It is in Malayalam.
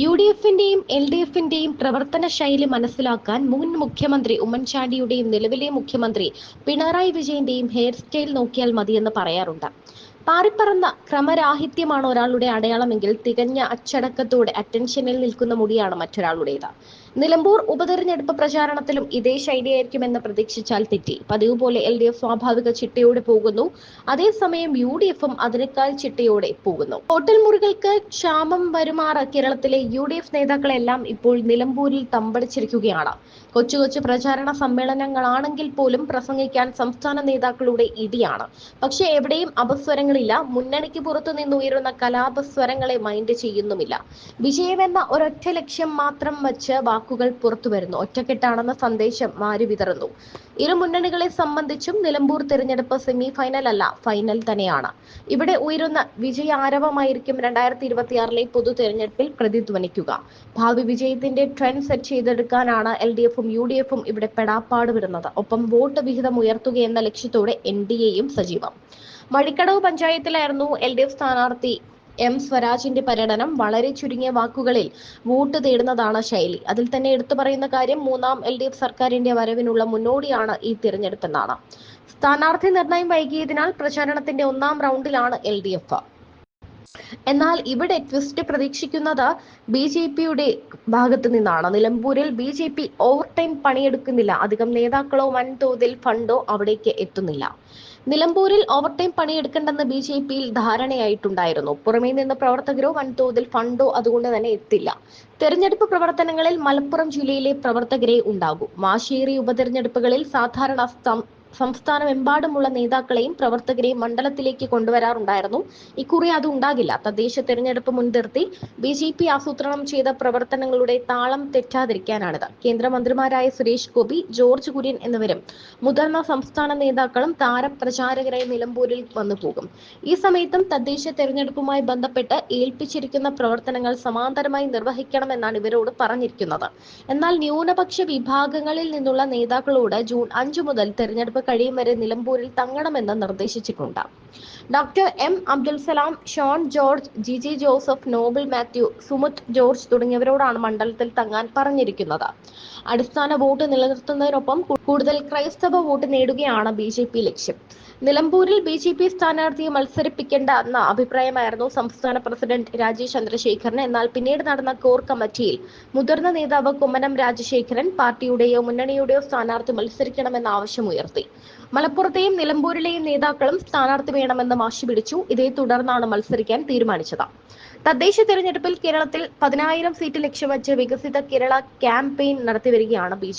യു ഡി എഫിന്റെയും എൽ ഡി എഫിന്റെയും പ്രവർത്തന ശൈലി മനസ്സിലാക്കാൻ മുൻ മുഖ്യമന്ത്രി ഉമ്മൻചാണ്ടിയുടെയും നിലവിലെ മുഖ്യമന്ത്രി പിണറായി വിജയന്റെയും ഹെയർ സ്റ്റൈൽ നോക്കിയാൽ മതിയെന്ന് പറയാറുണ്ട്. പാറിപ്പറന്ന ക്രമരാഹിത്യമാണ് ഒരാളുടെ അടയാളമെങ്കിൽ തികഞ്ഞ അച്ചടക്കത്തോടെ അറ്റൻഷനിൽ നിൽക്കുന്ന മുടിയാണ് മറ്റൊരാളുടേത്. നിലമ്പൂർ ഉപതെരഞ്ഞെടുപ്പ് പ്രചാരണത്തിലും ഇതേ ശൈലിയായിരിക്കുമെന്ന് പ്രതീക്ഷിച്ചാൽ തെറ്റി. പതിവ് പോലെ എൽ ഡി എഫ് സ്വാഭാവിക ചിട്ടയോടെ പോകുന്നു. അതേസമയം യു ഡി എഫും അതിനേക്കാൾ ചിട്ടയോടെ പോകുന്നു. ഹോട്ടൽ മുറികൾക്ക് ക്ഷാമം വരുമാറ കേരളത്തിലെ യു ഡി എഫ് നേതാക്കളെല്ലാം ഇപ്പോൾ നിലമ്പൂരിൽ തമ്പടിച്ചിരിക്കുകയാണ്. കൊച്ചു കൊച്ചു പ്രചാരണ സമ്മേളനങ്ങളാണെങ്കിൽ പോലും പ്രസംഗിക്കാൻ സംസ്ഥാന നേതാക്കളുടെ ഇടിയാണ്. പക്ഷെ എവിടെയും അപസ്വരങ്ങളില്ല മുന്നണിക്ക് പുറത്തു നിന്നുയരുന്ന കലാപസ്വരങ്ങളെ മൈൻഡ് ചെയ്യുന്നുമില്ല. വിജയമെന്ന ഒരൊറ്റ ലക്ഷ്യം മാത്രം വച്ച് വാക്കുകൾ പുറത്തു വരുന്നു. ഒറ്റക്കെട്ടാണെന്ന സന്ദേശം മാറി വിതറുന്നു. ഇരു മുന്നണികളെ സംബന്ധിച്ചും നിലമ്പൂർ തിരഞ്ഞെടുപ്പ് സെമി ഫൈനൽ അല്ല ഫൈനൽ തന്നെയാണ്. ഇവിടെ ഉയരുന്ന വിജയ ആരവമായിരിക്കും രണ്ടായിരത്തി ഇരുപത്തിയാറിലെ പൊതു തിരഞ്ഞെടുപ്പിൽ പ്രതിധ്വനിക്കുക. ഭാവി വിജയത്തിന്റെ ട്രെൻഡ് സെറ്റ് ചെയ്തെടുക്കാനാണ് എൽ ഡി എഫും യു ഡി എഫും ഇവിടെ പെടാപ്പാട് വിടുന്നത്. ഒപ്പം വോട്ട് വിഹിതം ഉയർത്തുക എന്ന ലക്ഷ്യത്തോടെ എൻ ഡി എയും സജീവം. മഴിക്കടവ് പഞ്ചായത്തിലായിരുന്നു എൽ ഡി എഫ് സ്ഥാനാർത്ഥി എം സ്വരാജിന്റെ പര്യടനം. വളരെ ചുരുങ്ങിയ വാക്കുകളിൽ വോട്ട് തേടുന്നതാണ് ശൈലി. അതിൽ തന്നെ എടുത്തു പറയുന്ന കാര്യം മൂന്നാം എൽ ഡി എഫ് സർക്കാരിന്റെ വരവിനുള്ള മുന്നോടിയാണ് ഈ തിരഞ്ഞെടുപ്പെന്നാണ്. സ്ഥാനാർത്ഥി നിർണയം വൈകിയതിനാൽ പ്രചാരണത്തിന്റെ ഒന്നാം റൗണ്ടിലാണ് എൽ ഡി എഫ്. എന്നാൽ ഇവിടെ ട്വിസ്റ്റ് പ്രതീക്ഷിക്കുന്നത് ബി ജെ പിയുടെ ഭാഗത്ത് നിന്നാണ്. നിലമ്പൂരിൽ B J P over time പണിയെടുക്കുന്നില്ല. അധികം നേതാക്കളോ വൻതോതിൽ ഫണ്ടോ അവിടേക്ക് എത്തുന്നില്ല. നിലമ്പൂരിൽ ഓവർടൈം പണിയെടുക്കണ്ടെന്ന് ബി ജെ പിയിൽ ധാരണയായിട്ടുണ്ടായിരുന്നു. പുറമേ നിന്ന് പ്രവർത്തകരോ വൻതോതിൽ ഫണ്ടോ അതുകൊണ്ട് തന്നെ എത്തില്ല. തെരഞ്ഞെടുപ്പ് പ്രവർത്തനങ്ങളിൽ മലപ്പുറം ജില്ലയിലെ പ്രവർത്തകരെ ഉണ്ടാകും. മാശേരി ഉപതെരഞ്ഞെടുപ്പുകളിൽ സാധാരണ സംസ്ഥാനമെമ്പാടുമുള്ള നേതാക്കളെയും പ്രവർത്തകരെയും മണ്ഡലത്തിലേക്ക് കൊണ്ടുവരാറുണ്ടായിരുന്നു. ഇക്കുറി അത് ഉണ്ടാകില്ല. തദ്ദേശ തെരഞ്ഞെടുപ്പ് മുൻനിർത്തി ബി ജെ പി ആസൂത്രണം ചെയ്ത പ്രവർത്തനങ്ങളുടെ താളം തെറ്റാതിരിക്കാനാണിത്. കേന്ദ്രമന്ത്രിമാരായ സുരേഷ് ഗോപി ജോർജ് കുര്യൻ എന്നിവരും മുതിർന്ന സംസ്ഥാന നേതാക്കളും താരപ്രചാരകരായി നിലമ്പൂരിൽ വന്നു പോകും. ഈ സമയത്തും തദ്ദേശ തെരഞ്ഞെടുപ്പുമായി ബന്ധപ്പെട്ട് ഏൽപ്പിച്ചിരിക്കുന്ന പ്രവർത്തനങ്ങൾ സമാന്തരമായി നിർവഹിക്കണമെന്നാണ് ഇവരോട് പറഞ്ഞിരിക്കുന്നത്. എന്നാൽ ന്യൂനപക്ഷ വിഭാഗങ്ങളിൽ നിന്നുള്ള നേതാക്കളോട് ജൂൺ അഞ്ചു മുതൽ തെരഞ്ഞെടുപ്പ് കഴിയും വരെ നിലമ്പൂരിൽ തങ്ങണമെന്ന് നിർദ്ദേശിച്ചിട്ടുണ്ട് ഡോക്ടർ എം അബ്ദുൽ സലാം ഷോൺ ജോർജ് ജിജി ജോസഫ് നോബിൾ മാത്യു സുമുത് ജോർജ് തുടങ്ങിയവരോടാണ് മണ്ഡലത്തിൽ തങ്ങാൻ പറഞ്ഞിരിക്കുന്നത്. അടിസ്ഥാന വോട്ട് നിലനിർത്തുന്നതിനൊപ്പം കൂടുതൽ ക്രൈസ്തവ വോട്ട് നേടുകയാണ് ബി ജെ പി ലക്ഷ്യം. നിലമ്പൂരിൽ ബി ജെ പി സ്ഥാനാർത്ഥിയെ മത്സരിപ്പിക്കേണ്ട എന്ന അഭിപ്രായമായിരുന്നു സംസ്ഥാന പ്രസിഡന്റ് രാജീവ് ചന്ദ്രശേഖരൻ എന്നാൽ പിന്നീട് നടന്ന കോർ കമ്മിറ്റിയിൽ മുതിർന്ന നേതാവ് കുമ്മനം രാജശേഖരൻ പാർട്ടിയുടെയോ മുന്നണിയുടെയോ സ്ഥാനാർത്ഥി മത്സരിക്കണമെന്ന ആവശ്യമുയർത്തി മലപ്പുറത്തെയും നിലമ്പൂരിലെയും നേതാക്കളും സ്ഥാനാർത്ഥി വേണമെന്ന് വാശി പിടിച്ചു. ഇതേ തുടർന്നാണ് മത്സരിക്കാൻ തീരുമാനിച്ചത്. തദ്ദേശ തെരഞ്ഞെടുപ്പിൽ കേരളത്തിൽ പതിനായിരം സീറ്റ് ലക്ഷ്യം വെച്ച് വികസിത കേരള ക്യാമ്പയിൻ നടത്തിവരികയാണ് ബി